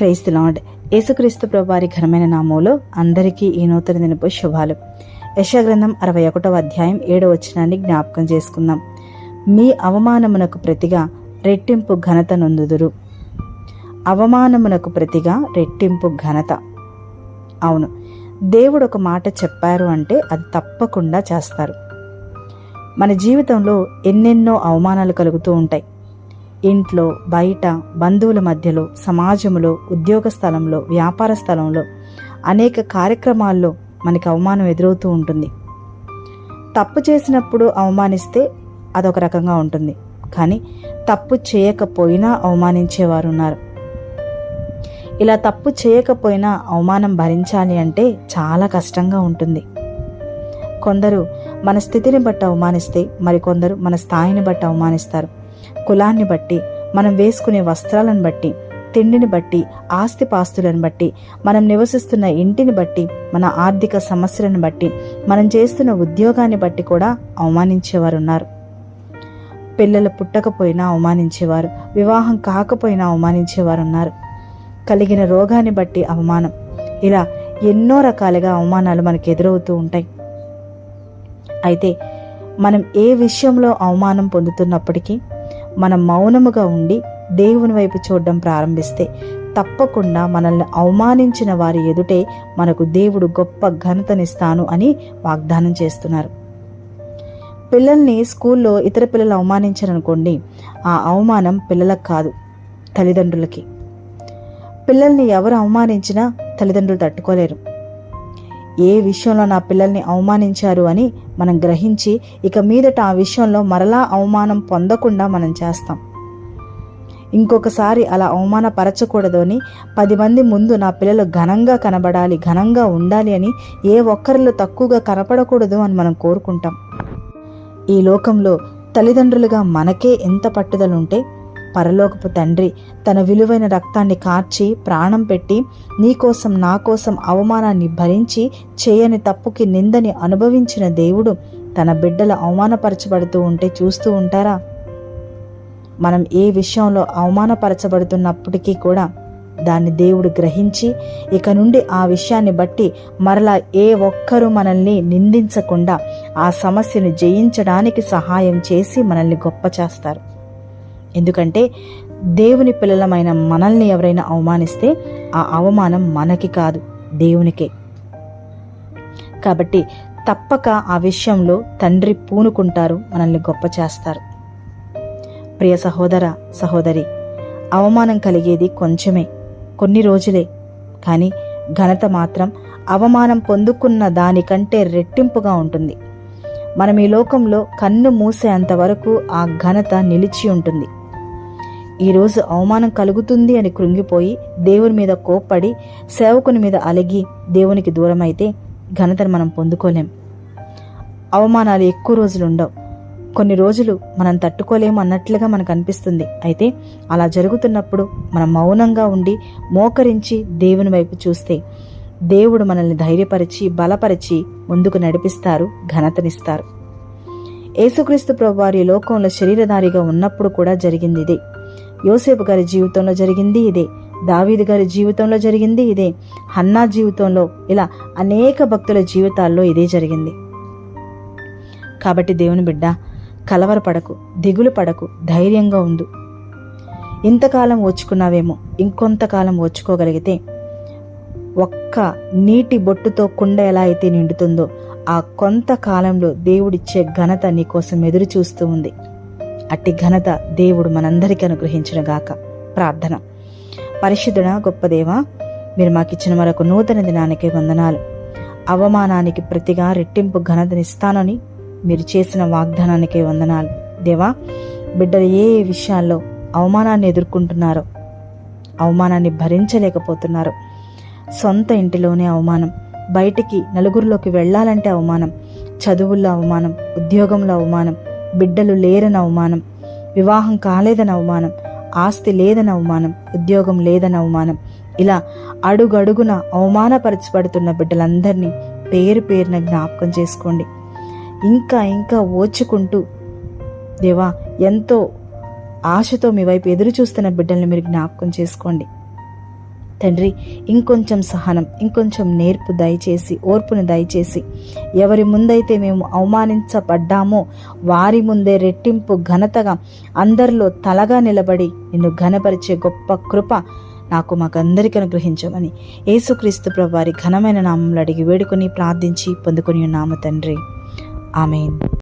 క్రైస్తు lord యేసుక్రీస్తు ప్రభువారి ఘనమైన నామంలో అందరికీ ఈ నూతన దినపు శుభాలు. యశగ్రంథం అరవై ఒకటవ అధ్యాయం ఏడవ వచనాన్ని జ్ఞాపకం చేసుకుందాం. మీ అవమానమునకు ప్రతిగా రెట్టింపు ఘనత నొందుదురు. అవమానమునకు ప్రతిగా రెట్టింపు ఘనత. అవును దేవుడు ఒక మాట చెప్పారు అంటే అది తప్పకుండా చేస్తారు. మన జీవితంలో ఎన్నెన్నో అవమానాలు కలుగుతూ ఉంటాయి. ఇంట్లో బయట బంధువుల మధ్యలో సమాజంలో ఉద్యోగ స్థలంలో వ్యాపార స్థలంలో అనేక కార్యక్రమాల్లో మనకి అవమానం ఎదురవుతూ ఉంటుంది. తప్పు చేసినప్పుడు అవమానిస్తే అదొక రకంగా ఉంటుంది. కానీ తప్పు చేయకపోయినా అవమానించేవారు ఉన్నారు. ఇలా తప్పు చేయకపోయినా అవమానం భరించాలి అంటే చాలా కష్టంగా ఉంటుంది. కొందరు మన స్థితిని బట్టి అవమానిస్తే మరికొందరు మన స్థాయిని బట్టి అవమానిస్తారు. కులాన్ని బట్టి మనం వేసుకునే వస్త్రాలను బట్టి తిండిని బట్టి ఆస్తిపాస్తులను బట్టి మనం నివసిస్తున్న ఇంటిని బట్టి మన ఆర్థిక సమస్యలను బట్టి మనం చేస్తున్న ఉద్యోగాన్ని బట్టి కూడా అవమానించేవారు ఉన్నారు. పిల్లలు పుట్టకపోయినా అవమానించేవారు వివాహం కాకపోయినా అవమానించేవారు ఉన్నారు. కలిగిన రోగాన్ని బట్టి అవమానం. ఇలా ఎన్నో రకాలుగా అవమానాలు మనకు ఎదురవుతూ ఉంటాయి. అయితే మనం ఏ విషయంలో అవమానం పొందుతున్నప్పటికీ మనం మౌనముగా ఉండి దేవుని వైపు చూడడం ప్రారంభిస్తే తప్పకుండా మనల్ని అవమానించిన వారి ఎదుటే మనకు దేవుడు గొప్ప ఘనతనిస్తాను అని వాగ్దానం చేస్తున్నారు. పిల్లల్ని స్కూల్లో ఇతర పిల్లలు అవమానించారనుకోండి ఆ అవమానం పిల్లలకు కాదు తల్లిదండ్రులకి. పిల్లల్ని ఎవరు అవమానించినా తల్లిదండ్రులు తట్టుకోలేరు. ఏ విషయంలో నా పిల్లల్ని అవమానించారు అని మనం గ్రహించి ఇక మీదట ఆ విషయంలో మరలా అవమానం పొందకుండా మనం చేస్తాం. ఇంకొకసారి అలా అవమానపరచకూడదు అని పది మంది ముందు నా పిల్లలు ఘనంగా కనబడాలి ఘనంగా ఉండాలి అని ఏ ఒక్కరిలో తక్కువగా కనపడకూడదు అని మనం కోరుకుంటాం. ఈ లోకంలో తల్లిదండ్రులుగా మనకే ఎంత పట్టుదలుంటే పరలోకపు తండ్రి తన విలువైన రక్తాన్ని కార్చి ప్రాణం పెట్టి నీకోసం నా కోసం అవమానాన్ని భరించి చేయని తప్పుకి నిందని అనుభవించిన దేవుడు తన బిడ్డలు అవమానపరచబడుతూ ఉంటే చూస్తూ ఉంటారా? మనం ఏ విషయంలో అవమానపరచబడుతున్నప్పటికీ కూడా దాన్ని దేవుడు గ్రహించి ఇక నుండి ఆ విషయాన్ని బట్టి మరలా ఏ ఒక్కరూ మనల్ని నిందించకుండా ఆ సమస్యను జయించడానికి సహాయం చేసి మనల్ని గొప్ప చేస్తారు. ఎందుకంటే దేవుని పిల్లలమైన మనల్ని ఎవరైనా అవమానిస్తే ఆ అవమానం మనకి కాదు దేవునికే. కాబట్టి తప్పక ఆ విషయంలో తండ్రి పూనుకుంటారు మనల్ని గొప్ప చేస్తారు. ప్రియ సహోదర సహోదరి అవమానం కలిగేది కొంచెమే కొన్ని రోజులే. కానీ ఘనత మాత్రం అవమానం పొందుకున్న దానికంటే రెట్టింపుగా ఉంటుంది. మనం ఈ లోకంలో కన్ను మూసేంత వరకు ఆ ఘనత నిలిచి ఉంటుంది. ఈరోజు అవమానం కలుగుతుంది అని కృంగిపోయి దేవుని మీద కోప్పడి సేవకుని మీద అలిగి దేవునికి దూరమైతే ఘనతను మనం పొందుకోలేం. అవమానాలు ఎక్కువ రోజులు ఉండవు. కొన్ని రోజులు మనం తట్టుకోలేము అన్నట్లుగా మనకు అనిపిస్తుంది. అయితే అలా జరుగుతున్నప్పుడు మనం మౌనంగా ఉండి మోకరించి దేవుని వైపు చూస్తే దేవుడు మనల్ని ధైర్యపరిచి బలపరిచి ముందుకు నడిపిస్తారు ఘనతనిస్తారు. యేసుక్రీస్తు ప్రభువారి లోకంలో శరీరధారిగా ఉన్నప్పుడు కూడా జరిగింది ఇదే. యోసేపు గారి జీవితంలో జరిగింది ఇదే దావీదు గారి జీవితంలో జరిగింది ఇదే హన్నా జీవితంలో ఇలా అనేక భక్తుల జీవితాల్లో ఇదే జరిగింది. కాబట్టి దేవుని బిడ్డ కలవరపడకు దిగులు పడకు ధైర్యంగా ఉండు. ఇంతకాలం ఓచుకున్నావేమో ఇంకొంతకాలం ఓచుకోగలిగితే ఒక్క నీటి బొట్టుతో కుండ ఎలా అయితే నిండుతుందో ఆ కొంతకాలంలో దేవుడిచ్చే ఘనత నీకోసం ఎదురు చూస్తూ ఉంది. అట్టి ఘనత దేవుడు మనందరికీ అనుగ్రహించిన గాక. ప్రార్థన. పరిశుద్ధుడ గొప్ప దేవ మీరు మాకిచ్చిన మరొక నూతన దినానికి వందనాలు. అవమానానికి ప్రతిగా రెట్టింపు ఘనతనిస్తానని మీరు చేసిన వాగ్దానానికి వందనాలు. దేవా బిడ్డలు ఏ ఏ విషయాల్లో అవమానాన్ని ఎదుర్కొంటున్నారో అవమానాన్ని భరించలేకపోతున్నారో. సొంత ఇంటిలోనే అవమానం బయటికి నలుగురిలోకి వెళ్ళాలంటే అవమానం చదువుల్లో అవమానం ఉద్యోగంలో అవమానం బిడ్డలు లేరని అవమానం వివాహం కాలేదని అవమానం ఆస్తి లేదని అవమానం ఉద్యోగం లేదని అవమానం. ఇలా అడుగడుగున అవమానపరచబడుతున్న బిడ్డలందరినీ పేరు పేరున జ్ఞాపకం చేసుకోండి. ఇంకా ఇంకా ఓచుకుంటూ దేవా ఎంతో ఆశతో మీ వైపు ఎదురు చూస్తున్న బిడ్డల్ని మీరు జ్ఞాపకం చేసుకోండి. తండ్రి ఇంకొంచెం సహనం ఇంకొంచెం నేర్పు దయచేసి ఓర్పుని దయచేసి ఎవరి ముందైతే మేము అవమానించబడ్డామో వారి ముందే రెట్టింపు ఘనతగా అందరిలో తలగా నిలబడి నిన్ను ఘనపరిచే గొప్ప కృప నాకు మాకందరికీ అనుగ్రహించమని యేసుక్రీస్తు ప్రభు ఘనమైన నామంలో అడిగి వేడుకొని ప్రార్థించి పొందుకొని ఉన్నాము తండ్రి. ఆమెన్.